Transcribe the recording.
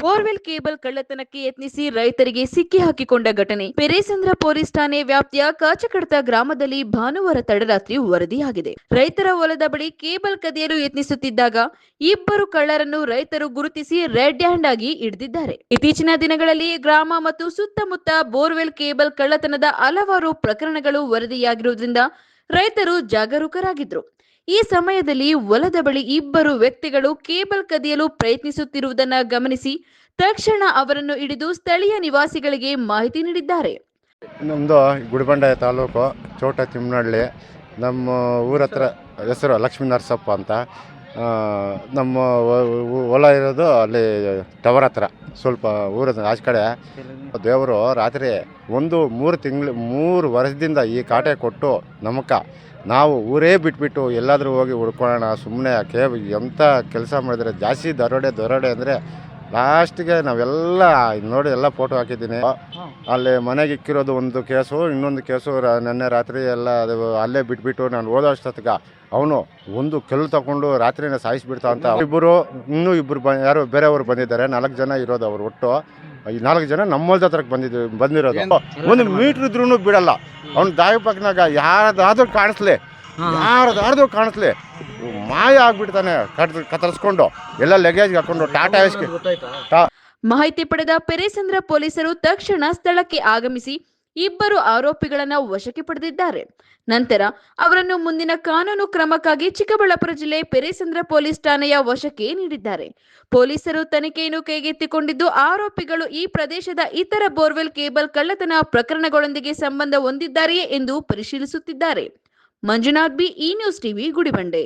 Borewell cable ಕಳ್ಳತನಕ್ಕೆ ಯತ್ನಿಸಿ ರೈತರಿಗೆ ಸಿಕ್ಕಿ ಹಾಕಿಕೊಂಡ ಘಟನೆ. ಪೆರೇಸಂದ್ರ ಪೊಲೀಸ್ ಠಾಣೆ ವ್ಯಾಪ್ತಿಯ ಕಾಚಕಡತ ಗ್ರಾಮದಲ್ಲಿ ಭಾನುವಾರ ತಡರಾತ್ರಿ ವರದಿಯಾಗಿದೆ. ರೈತರ ಹೊಲದ ಬಳಿ ಕೇಬಲ್ ಕದಿಯಲು ಯತ್ನಿಸುತ್ತಿದ್ದಾಗ ಇಬ್ಬರು ಕಳ್ಳರನ್ನು ರೈತರು ಗುರುತಿಸಿ ರೆಡ್ ಹ್ಯಾಂಡ್ ಆಗಿ ಹಿಡಿದಿದ್ದಾರೆ. ಇತ್ತೀಚಿನ ದಿನಗಳಲ್ಲಿ ಗ್ರಾಮ ಮತ್ತು ಸುತ್ತಮುತ್ತ ಬೋರ್ವೆಲ್ ಕೇಬಲ್ ಕಳ್ಳತನದ ಹಲವಾರು ಪ್ರಕರಣಗಳು ವರದಿಯಾಗಿರುವುದರಿಂದ ರೈತರು ಜಾಗರೂಕರಾಗಿದ್ರು. ಈ ಸಮಯದಲ್ಲಿ ಹೊಲದ ಬಳಿ ಇಬ್ಬರು ವ್ಯಕ್ತಿಗಳು ಕೇಬಲ್ ಕದಿಯಲು ಪ್ರಯತ್ನಿಸುತ್ತಿರುವುದನ್ನು ಗಮನಿಸಿ ತಕ್ಷಣ ಅವರನ್ನು ಹಿಡಿದು ಸ್ಥಳೀಯ ನಿವಾಸಿಗಳಿಗೆ ಮಾಹಿತಿ ನೀಡಿದ್ದಾರೆ. ನಮ್ಮದು ಗುಡಿಬಂಡೆ ತಾಲೂಕು ಚೋಟ ತಿಮ್ಮನಹಳ್ಳಿ. ನಮ್ಮ ಊರ ಹತ್ರ ಹೆಸರು ಲಕ್ಷ್ಮೀ ನರಸಪ್ಪ ಅಂತ. ನಮ್ಮ ಹೊಲ ಇರೋದು ಅಲ್ಲಿ ಟವರ್ ಹತ್ರ ಸ್ವಲ್ಪ ಊರ ಆಚೆ ಕಡೆ. ದೇವರು ರಾತ್ರಿ ಒಂದು ಮೂರು ತಿಂಗಳು ಮೂರು ವರ್ಷದಿಂದ ಈ ಕಾಟೆ ಕೊಟ್ಟು ನಮಕ ನಾವು ಊರೇ ಬಿಟ್ಬಿಟ್ಟು ಎಲ್ಲಾದರೂ ಹೋಗಿ ಹುಡ್ಕೊಳ್ಳೋಣ ಸುಮ್ಮನೆ ಕೇಬ್ ಎಂಥ ಕೆಲಸ ಮಾಡಿದರೆ ಜಾಸ್ತಿ ದರೋಡೆ ದರೋಡೆ ಅಂದರೆ ಲಾಸ್ಟಿಗೆ ನಾವೆಲ್ಲ ನೋಡಿ ಎಲ್ಲ ಫೋಟೋ ಹಾಕಿದ್ದೀನಿ. ಅಲ್ಲಿ ಮನೆಗೆ ಇಕ್ಕಿರೋದು ಒಂದು ಕೇಸು ಇನ್ನೊಂದು ಕೇಸು ನಿನ್ನೆ ರಾತ್ರಿ ಎಲ್ಲ ಅದು ಅಲ್ಲೇ ಬಿಟ್ಬಿಟ್ಟು ನಾನು ಓದೋ ಅಷ್ಟೊತ್ತಿಗೆ ಅವನು ಒಂದು ಕಲ್ಲು ತಗೊಂಡು ರಾತ್ರಿನ ಸಾಯಿಸ್ಬಿಡ್ತಾ ಅಂತ. ಇಬ್ಬರು ಇನ್ನೂ ಇಬ್ಬರು ಬ ಯಾರು ಬೇರೆಯವರು ಬಂದಿದ್ದಾರೆ. ನಾಲ್ಕು ಜನ ಇರೋದು ಅವ್ರು ಒಟ್ಟು. ಈ ನಾಲ್ಕು ಜನ ನಮ್ಮಲ್ದ ಹತ್ರಕ್ಕೆ ಬಂದಿದ್ದು ಬಂದಿರೋದು. ಒಂದು ಮೀಟ್ರ್ ಇದ್ರೂ ಬಿಡಲ್ಲ. ಅವ್ನು ದಾಯಿ ಪಕ್ಕನಾಗ ಯಾರದಾದ್ರೂ ಕಾಣಿಸ್ಲಿ. ಯಾರದಾದ್ರೂ ಕಾಣಿಸ್ಲಿ. ಮಾಯ ಆಗ್ಬಿಡ್ತಾನೆ ಕಟ್ ಕತ್ತರಿಸ್ಕೊಂಡು ಎಲ್ಲ ಲಗೇಜ್ ಹಾಕೊಂಡು ಟಾಟಾ ಎಸ್ಗೆ ಮಾಹಿತಿ ಪಡೆದ ಪೆರೇಸಂದ್ರ ಪೊಲೀಸರು ತಕ್ಷಣ ಸ್ಥಳಕ್ಕೆ ಆಗಮಿಸಿ ಇಬ್ಬರು ಆರೋಪಿಗಳನ್ನ ವಶಕ್ಕೆ ಪಡೆದಿದ್ದಾರೆ. ನಂತರ ಅವರನ್ನು ಮುಂದಿನ ಕಾನೂನು ಕ್ರಮಕ್ಕಾಗಿ ಚಿಕ್ಕಬಳ್ಳಾಪುರ ಜಿಲ್ಲೆ ಪೆರೇಸಂದ್ರ ಪೊಲೀಸ್ ಠಾಣೆಯ ವಶಕ್ಕೆ ನೀಡಿದ್ದಾರೆ. ಪೊಲೀಸರು ತನಿಖೆಯನ್ನು ಕೈಗೆತ್ತಿಕೊಂಡಿದ್ದು ಆರೋಪಿಗಳು ಈ ಪ್ರದೇಶದ ಇತರ ಬೋರ್ವೆಲ್ ಕೇಬಲ್ ಕಳ್ಳತನ ಪ್ರಕರಣಗಳೊಂದಿಗೆ ಸಂಬಂಧ ಹೊಂದಿದ್ದಾರೆಯೇ ಎಂದು ಪರಿಶೀಲಿಸುತ್ತಿದ್ದಾರೆ. Manjunath B E news TV Gudibande.